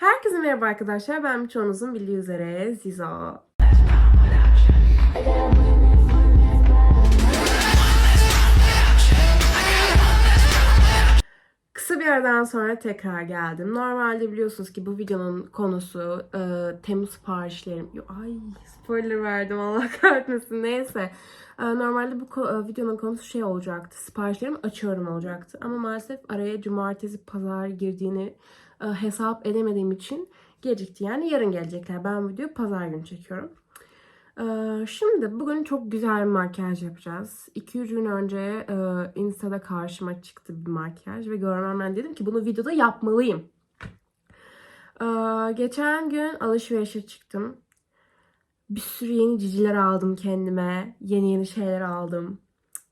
Herkese merhaba arkadaşlar. Ben birçoğunuzun bildiği üzere Zizo. Kısa bir aradan sonra tekrar geldim. Normalde biliyorsunuz ki bu videonun konusu e, Temmuz siparişlerim. Ay spoiler verdim Allah kahretmesin. Neyse. E, normalde bu e, videonun konusu şey olacaktı. Siparişlerimi açıyorum olacaktı. Ama maalesef araya cumartesi pazar girdiğini hesap edemediğim için gecikti. Yani yarın gelecekler. Ben videoyu pazar günü çekiyorum. Ee, Şimdi bugün çok güzel bir makyaj yapacağız. 2-3 gün önce e, Insta'da karşıma çıktı bir makyaj ve görmemden dedim ki bunu videoda yapmalıyım. Geçen gün alışverişe çıktım. Bir sürü yeni ciciler aldım kendime. Yeni yeni şeyler aldım.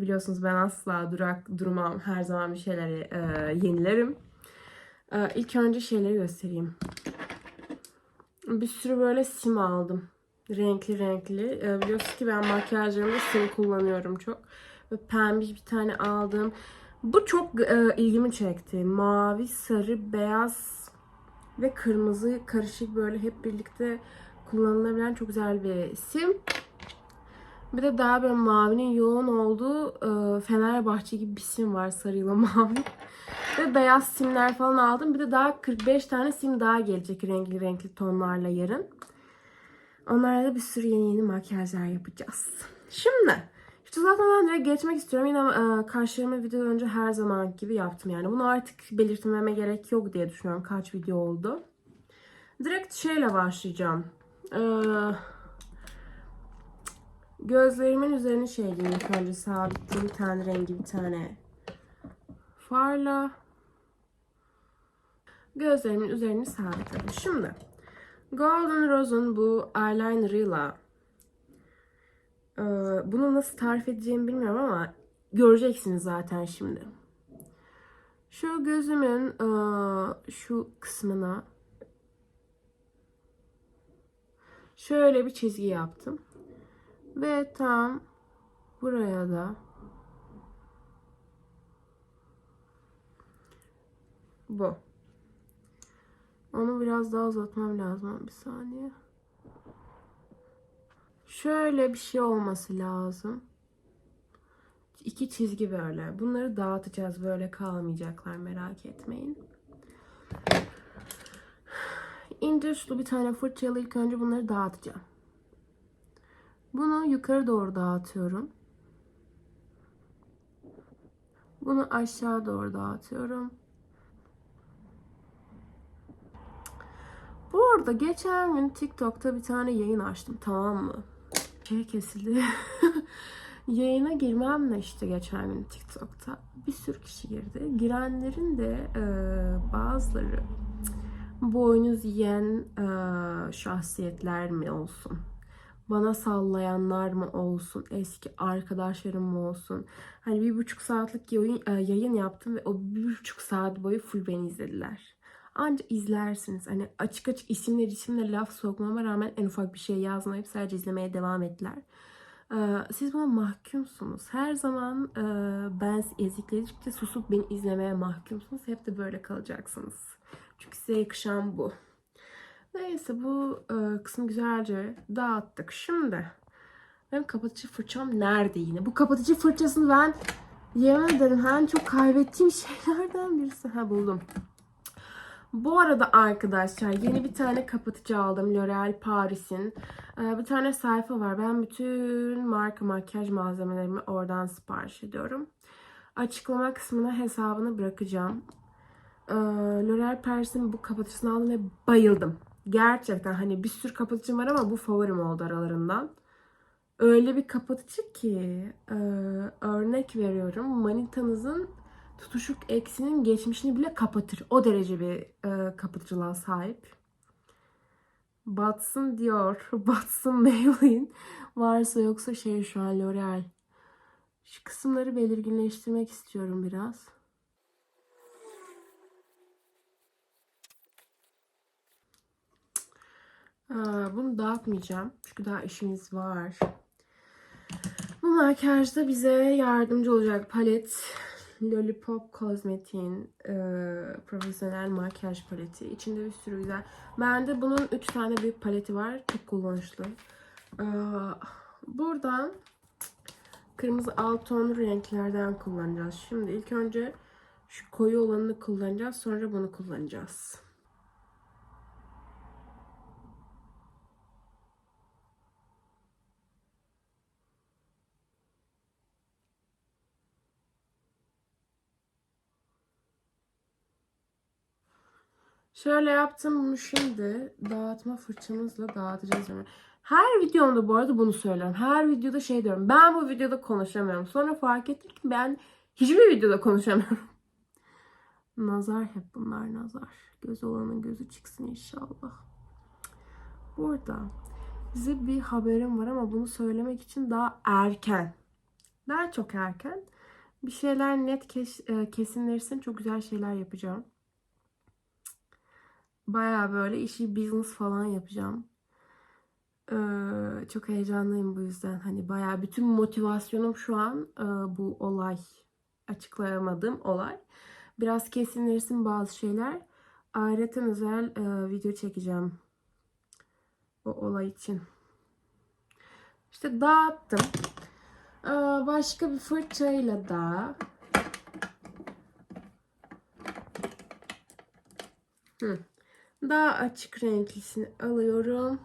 Biliyorsunuz ben asla durak durmam. Her zaman bir şeyleri e, yenilerim. Ee, İlk önce şeyleri göstereyim. Bir sürü böyle sim aldım. Renkli renkli. Ee, biliyorsunuz ki ben makyajlarımda sim kullanıyorum çok. Ve pembiş bir tane aldım. Bu çok e, ilgimi çekti. Mavi, sarı, beyaz ve kırmızı karışık böyle hep birlikte kullanılabilen çok güzel bir sim. Bir de daha böyle mavinin yoğun olduğu e, Fenerbahçe gibi bir sim var sarıyla mavi. Ve beyaz simler falan aldım. Bir de daha 45 tane sim daha gelecek renkli renkli tonlarla yarın. Onlarla bir sürü yeni yeni makyajlar yapacağız. Şimdi işte zaten ben direkt geçmek istiyorum. Yine e, karşılama video önce her zaman gibi yaptım yani. Bunu artık belirtmeme gerek yok diye düşünüyorum. Kaç video oldu. Direkt şeyle başlayacağım. Ee, gözlerimin üzerine şey diyeyim ilk önce sabitleyeyim. Bir tane rengi bir tane farla. Gözlerimin üzerini sabitledim. Şimdi Golden Rose'un bu eyelinerıyla e, bunu nasıl tarif edeceğimi bilmiyorum ama göreceksiniz zaten şimdi. Şu gözümün e, şu kısmına şöyle bir çizgi yaptım. Ve tam buraya da bu. Onu biraz daha uzatmam lazım. Bir saniye. Şöyle bir şey olması lazım. İki çizgi böyle. Bunları dağıtacağız. Böyle kalmayacaklar. Merak etmeyin. İnce uçlu bir tane fırçayla ilk önce bunları dağıtacağım. Bunu yukarı doğru dağıtıyorum. Bunu aşağı doğru dağıtıyorum. Bu arada geçen gün TikTok'ta bir tane yayın açtım tamam mı? Şey kesildi. Yayına girmemle işte geçen gün TikTok'ta bir sürü kişi girdi. Girenlerin de e, bazıları boynuz yiyen e, şahsiyetler mi olsun? Bana sallayanlar mı olsun? Eski arkadaşlarım mı olsun? Hani bir buçuk saatlik yayın, e, yayın yaptım ve o bir buçuk saat boyu full beni izlediler. Anca izlersiniz. Hani açık açık isimler isimle laf sokmama rağmen en ufak bir şey yazmayıp sadece izlemeye devam ettiler. Ee, siz buna mahkumsunuz. Her zaman e, ben ezikledikçe susup beni izlemeye mahkumsunuz. Hep de böyle kalacaksınız. Çünkü size yakışan bu. Neyse bu e, kısmı güzelce dağıttık. Şimdi benim kapatıcı fırçam nerede yine? Bu kapatıcı fırçasını ben yemin ederim en çok kaybettiğim şeylerden birisi. Ha buldum. Bu arada arkadaşlar yeni bir tane kapatıcı aldım. L'Oreal Paris'in. Ee, bir tane sayfa var. Ben bütün marka makyaj malzemelerimi oradan sipariş ediyorum. Açıklama kısmına hesabını bırakacağım. Ee, L'Oreal Paris'in bu kapatıcısını aldım ve bayıldım. Gerçekten hani bir sürü kapatıcım var ama bu favorim oldu aralarından. Öyle bir kapatıcı ki e, örnek veriyorum. Manitanızın tutuşuk eksinin geçmişini bile kapatır. O derece bir e, kapatıcılığa sahip. Batsın diyor. Batsın Maybelline. Varsa yoksa şey şu an L'Oreal. Şu kısımları belirginleştirmek istiyorum biraz. Bunu dağıtmayacağım. Çünkü daha işimiz var. Bu makyajda bize yardımcı olacak palet Lollipop Kozmetik'in e, profesyonel makyaj paleti. İçinde bir sürü güzel. Bende bunun 3 tane büyük paleti var. Çok kullanışlı. Ee, buradan kırmızı alt tonlu renklerden kullanacağız. Şimdi ilk önce şu koyu olanını kullanacağız. Sonra bunu kullanacağız. Şöyle yaptım bunu şimdi dağıtma fırçamızla dağıtacağız. Her videomda bu arada bunu söylüyorum. Her videoda şey diyorum. Ben bu videoda konuşamıyorum. Sonra fark ettim ki ben hiçbir videoda konuşamıyorum. nazar hep bunlar nazar. Göz olanın gözü çıksın inşallah. Burada size bir haberim var ama bunu söylemek için daha erken. Daha çok erken. Bir şeyler net kes, e, kesinleşsin. Çok güzel şeyler yapacağım. Baya böyle işi business falan yapacağım. Ee, çok heyecanlıyım bu yüzden. Hani baya bütün motivasyonum şu an e, bu olay. Açıklayamadığım olay. Biraz kesinleşsin bazı şeyler. Ayrıca özel e, video çekeceğim. O olay için. İşte dağıttım. Ee, başka bir fırçayla da Hı. Daha açık renklisini alıyorum.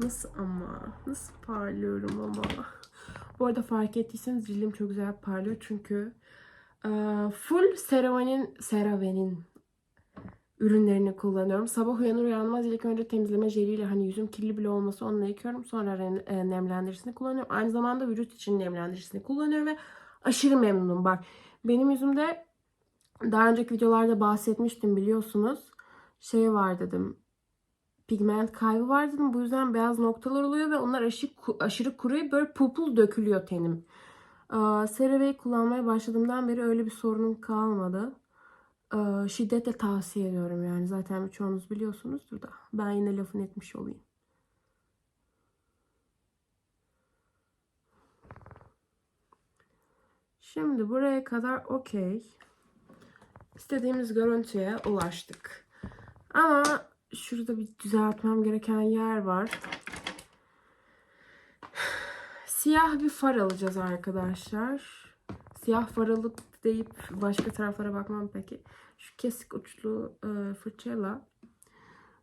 Nasıl ama? Nasıl parlıyorum ama? Bu arada fark ettiyseniz cildim çok güzel parlıyor çünkü full CeraVe'nin CeraVe'nin ürünlerini kullanıyorum. Sabah uyanır uyanmaz ilk önce temizleme jeliyle hani yüzüm kirli bile olması onunla yıkıyorum. Sonra e, nemlendiricisini kullanıyorum. Aynı zamanda vücut için nemlendiricisini kullanıyorum ve aşırı memnunum. Bak benim yüzümde daha önceki videolarda bahsetmiştim biliyorsunuz. Şey var dedim. Pigment kaybı var dedim. Bu yüzden beyaz noktalar oluyor ve onlar aşırı, aşırı kuruyup böyle pupul dökülüyor tenim. CeraVe'yi kullanmaya başladığımdan beri öyle bir sorunum kalmadı. Ee, şiddetle tavsiye ediyorum yani. Zaten birçoğunuz biliyorsunuzdur da. Ben yine lafını etmiş olayım. Şimdi buraya kadar okey. İstediğimiz görüntüye ulaştık. Ama şurada bir düzeltmem gereken yer var. Siyah bir far alacağız arkadaşlar. Siyah far alıp deyip başka taraflara bakmam peki. Şu kesik uçlu e, fırçayla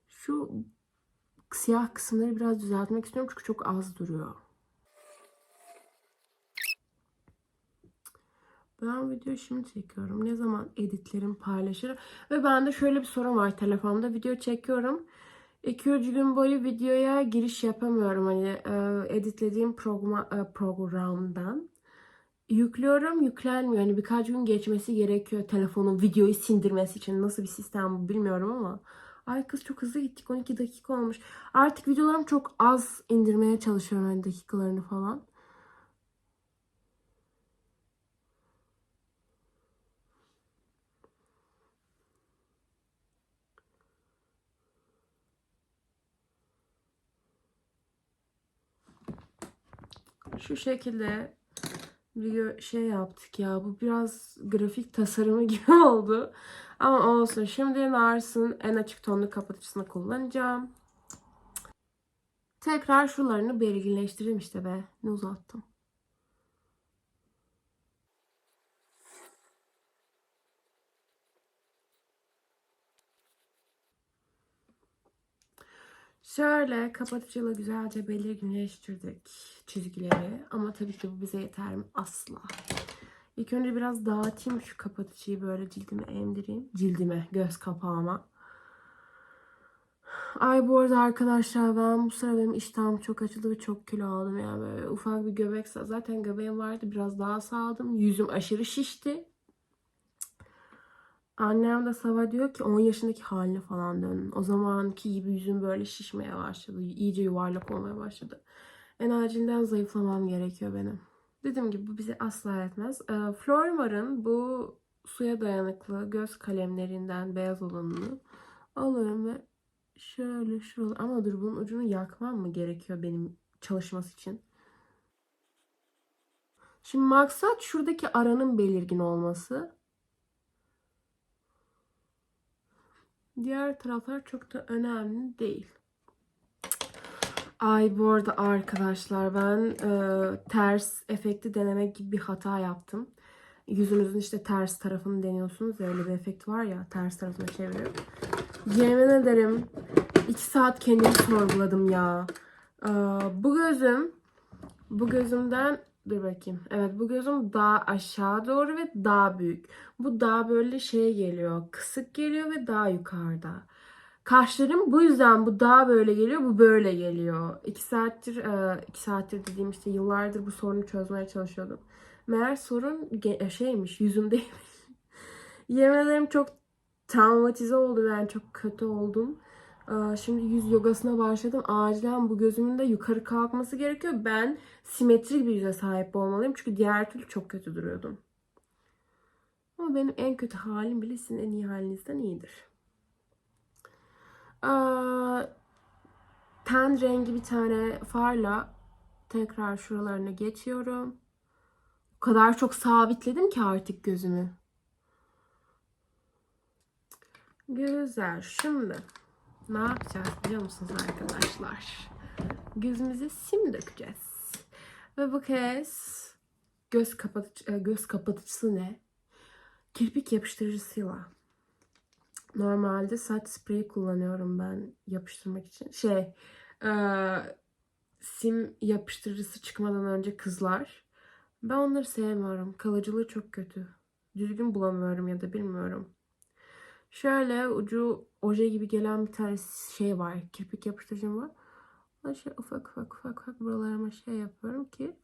şu siyah kısımları biraz düzeltmek istiyorum çünkü çok az duruyor. Ben video şimdi çekiyorum. Ne zaman editlerim paylaşırım. Ve bende şöyle bir sorun var telefonda. Video çekiyorum. 2-3 gün boyu videoya giriş yapamıyorum. Hani e, editlediğim programa, e, programdan. Yüklüyorum yüklenmiyor. Hani birkaç gün geçmesi gerekiyor telefonun videoyu sindirmesi için. Nasıl bir sistem bu bilmiyorum ama. Ay kız çok hızlı gittik. 12 dakika olmuş. Artık videolarım çok az indirmeye çalışıyorum hani dakikalarını falan. Şu şekilde bir şey yaptık ya. Bu biraz grafik tasarımı gibi oldu. Ama olsun. Şimdi Nars'ın en açık tonlu kapatıcısını kullanacağım. Tekrar şuralarını belirginleştireyim işte be. Ne uzattım. Şöyle kapatıcıyla güzelce belirginleştirdik çizgileri. Ama tabii ki bu bize yeter mi? Asla. İlk önce biraz dağıtayım şu kapatıcıyı böyle cildime emdireyim. Cildime, göz kapağıma. Ay bu arada arkadaşlar ben bu sıra benim iştahım çok açıldı ve çok kilo aldım. Yani böyle ufak bir göbek zaten göbeğim vardı biraz daha sağladım. Yüzüm aşırı şişti. Annem de sabah diyor ki 10 yaşındaki haline falan dön. O zamanki gibi yüzüm böyle şişmeye başladı. İyice yuvarlak olmaya başladı. En acilen zayıflamam gerekiyor benim. Dediğim gibi bu bizi asla etmez. Ee, Flormar'ın bu suya dayanıklı göz kalemlerinden beyaz olanını alıyorum ve şöyle şuralar ama dur bunun ucunu yakmam mı gerekiyor benim çalışması için? Şimdi maksat şuradaki aranın belirgin olması. Diğer taraflar çok da önemli değil. Ay bu arada arkadaşlar ben e, ters efekti denemek gibi bir hata yaptım. Yüzünüzün işte ters tarafını deniyorsunuz öyle bir efekt var ya ters tarafına çeviriyor. Yemin ederim 2 saat kendimi sorguladım ya. Ee, bu gözüm bu gözümden dur bakayım. Evet bu gözüm daha aşağı doğru ve daha büyük. Bu daha böyle şey geliyor. Kısık geliyor ve daha yukarıda. Kaşlarım bu yüzden bu daha böyle geliyor, bu böyle geliyor. İki saattir, e, iki saattir dediğim işte yıllardır bu sorunu çözmeye çalışıyordum. Meğer sorun ge- şeymiş, yüzümdeymiş. Yemin ederim çok travmatize oldum yani çok kötü oldum. Şimdi yüz yogasına başladım. Acilen bu gözümün de yukarı kalkması gerekiyor. Ben simetrik bir yüze sahip olmalıyım. Çünkü diğer türlü çok kötü duruyordum. Ama benim en kötü halim bile sizin en iyi halinizden iyidir. Ten rengi bir tane farla tekrar şuralarına geçiyorum. O kadar çok sabitledim ki artık gözümü. Güzel. Şimdi ne yapacağız biliyor musunuz arkadaşlar? Gözümüze sim dökeceğiz. Ve bu kez göz kapatıcı, e, göz kapatıcısı ne? Kirpik yapıştırıcısıyla. Normalde saç spreyi kullanıyorum ben yapıştırmak için. Şey, e, sim yapıştırıcısı çıkmadan önce kızlar. Ben onları sevmiyorum. Kalıcılığı çok kötü. Düzgün bulamıyorum ya da bilmiyorum. Şöyle ucu oje gibi gelen bir tane şey var. Kirpik yapıştırıcım var. Ben şöyle ufak ufak ufak ufak buralarıma şey yapıyorum ki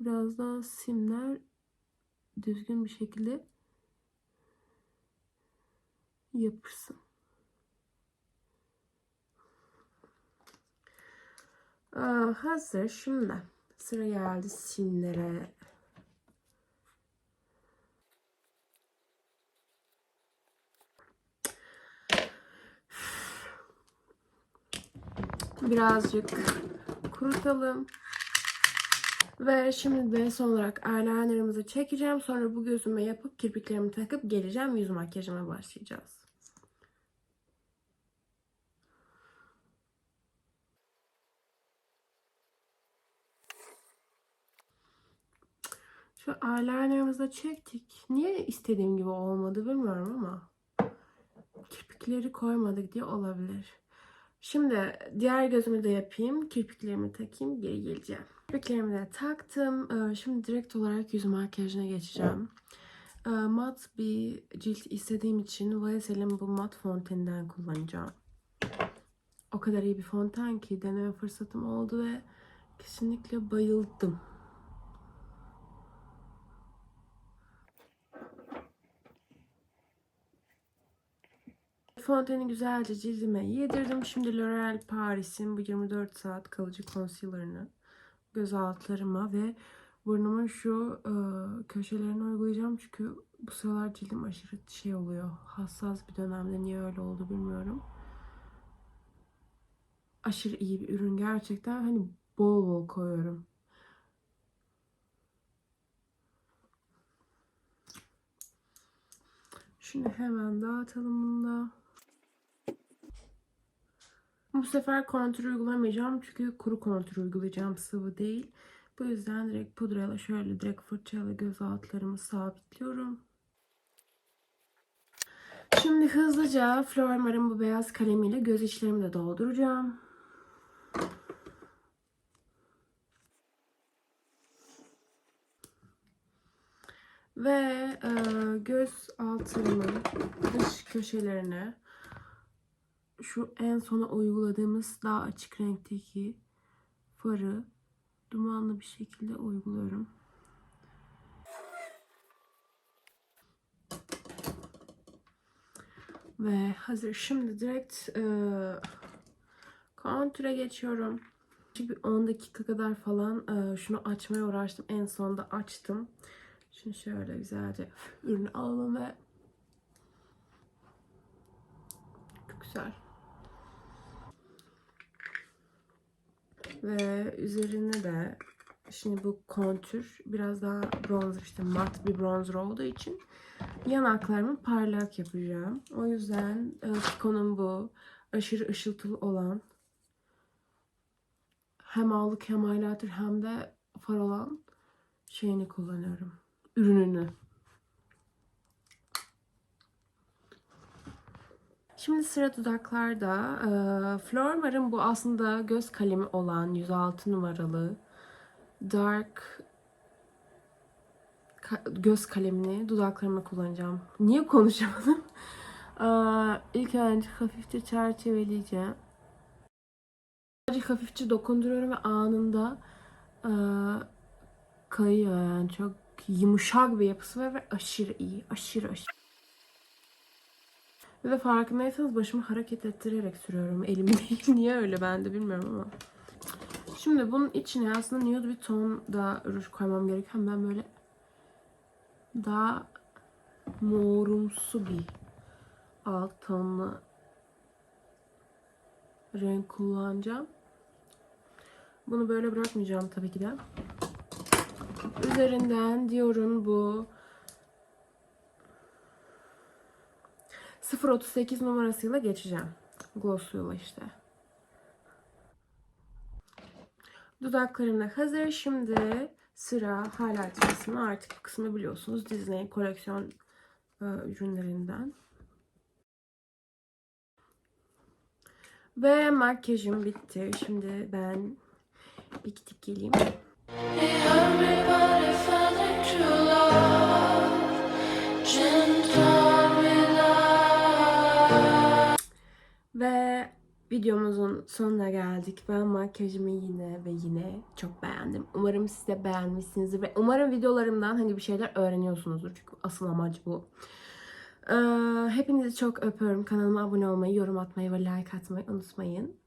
biraz daha simler düzgün bir şekilde yapışsın. Aa, hazır. Şimdi sıra geldi simlere. Birazcık kurutalım. Ve şimdi de son olarak eyelinerımızı çekeceğim. Sonra bu gözüme yapıp kirpiklerimi takıp geleceğim. Yüz makyajıma başlayacağız. Şu eyelinerımızı çektik. Niye istediğim gibi olmadı bilmiyorum ama kirpikleri koymadık diye olabilir. Şimdi diğer gözümü de yapayım. Kirpiklerimi takayım. Geri geleceğim. Kirpiklerimi de taktım. Ee, Şimdi direkt olarak yüz makyajına geçeceğim. Ee, Mat bir cilt istediğim için Vaseline bu mat fonteninden kullanacağım. O kadar iyi bir fonten ki deneme fırsatım oldu ve kesinlikle bayıldım. Fonteni güzelce cildime yedirdim. Şimdi L'Oreal Paris'in bu 24 saat kalıcı concealer'ını göz altlarıma ve burnumun şu e, köşelerine uygulayacağım. Çünkü bu sıralar cildim aşırı şey oluyor. Hassas bir dönemde niye öyle oldu bilmiyorum. Aşırı iyi bir ürün gerçekten. Hani bol bol koyuyorum. Şunu hemen dağıtalım bunu da. Bu sefer kontür uygulamayacağım çünkü kuru kontür uygulayacağım sıvı değil. Bu yüzden direkt pudrayla şöyle direkt fırçayla göz altlarımı sabitliyorum. Şimdi hızlıca Flormar'ın bu beyaz kalemiyle göz içlerimi de dolduracağım. Ve e, göz altlarımın dış köşelerine şu en sona uyguladığımız daha açık renkteki farı dumanlı bir şekilde uyguluyorum. Ve hazır. Şimdi direkt e, kontüre geçiyorum. Bir 10 dakika kadar falan e, şunu açmaya uğraştım. En sonunda açtım. Şimdi şöyle güzelce ürünü alalım ve çok güzel. Ve üzerine de şimdi bu kontür biraz daha bronzer işte mat bir bronzer olduğu için yanaklarımı parlak yapacağım. O yüzden e, Kiko'nun bu aşırı ışıltılı olan hem allık hem highlighter hem de far olan şeyini kullanıyorum. Ürününü. Şimdi sıra dudaklarda. Ee, Flormar'ın bu aslında göz kalemi olan 106 numaralı Dark göz kalemini dudaklarıma kullanacağım. Niye konuşamadım? Ee, ilk önce hafifçe çerçeveleyeceğim. Sadece hafifçe dokunduruyorum ve anında e, kayıyor yani çok yumuşak bir yapısı var ve aşırı iyi. Aşırı aşırı. Ve farkındaysanız başımı hareket ettirerek sürüyorum. Elim değil. Niye öyle ben de bilmiyorum ama. Şimdi bunun içine aslında nude bir ton da ruj koymam gereken ben böyle daha morumsu bir alt tonlu renk kullanacağım. Bunu böyle bırakmayacağım tabii ki de. Üzerinden Dior'un bu 038 numarasıyla geçeceğim. Glossuyla işte. Dudaklarım da hazır. Şimdi sıra highlight kısmı. Artık bu kısmı biliyorsunuz. Disney koleksiyon e, ürünlerinden. Ve makyajım bitti. Şimdi ben bir gidip geleyim. Everybody Ve videomuzun sonuna geldik. Ben makyajımı yine ve yine çok beğendim. Umarım siz de beğenmişsinizdir ve umarım videolarımdan hani bir şeyler öğreniyorsunuzdur. Çünkü asıl amaç bu. Ee, hepinizi çok öpüyorum. Kanalıma abone olmayı, yorum atmayı ve like atmayı unutmayın.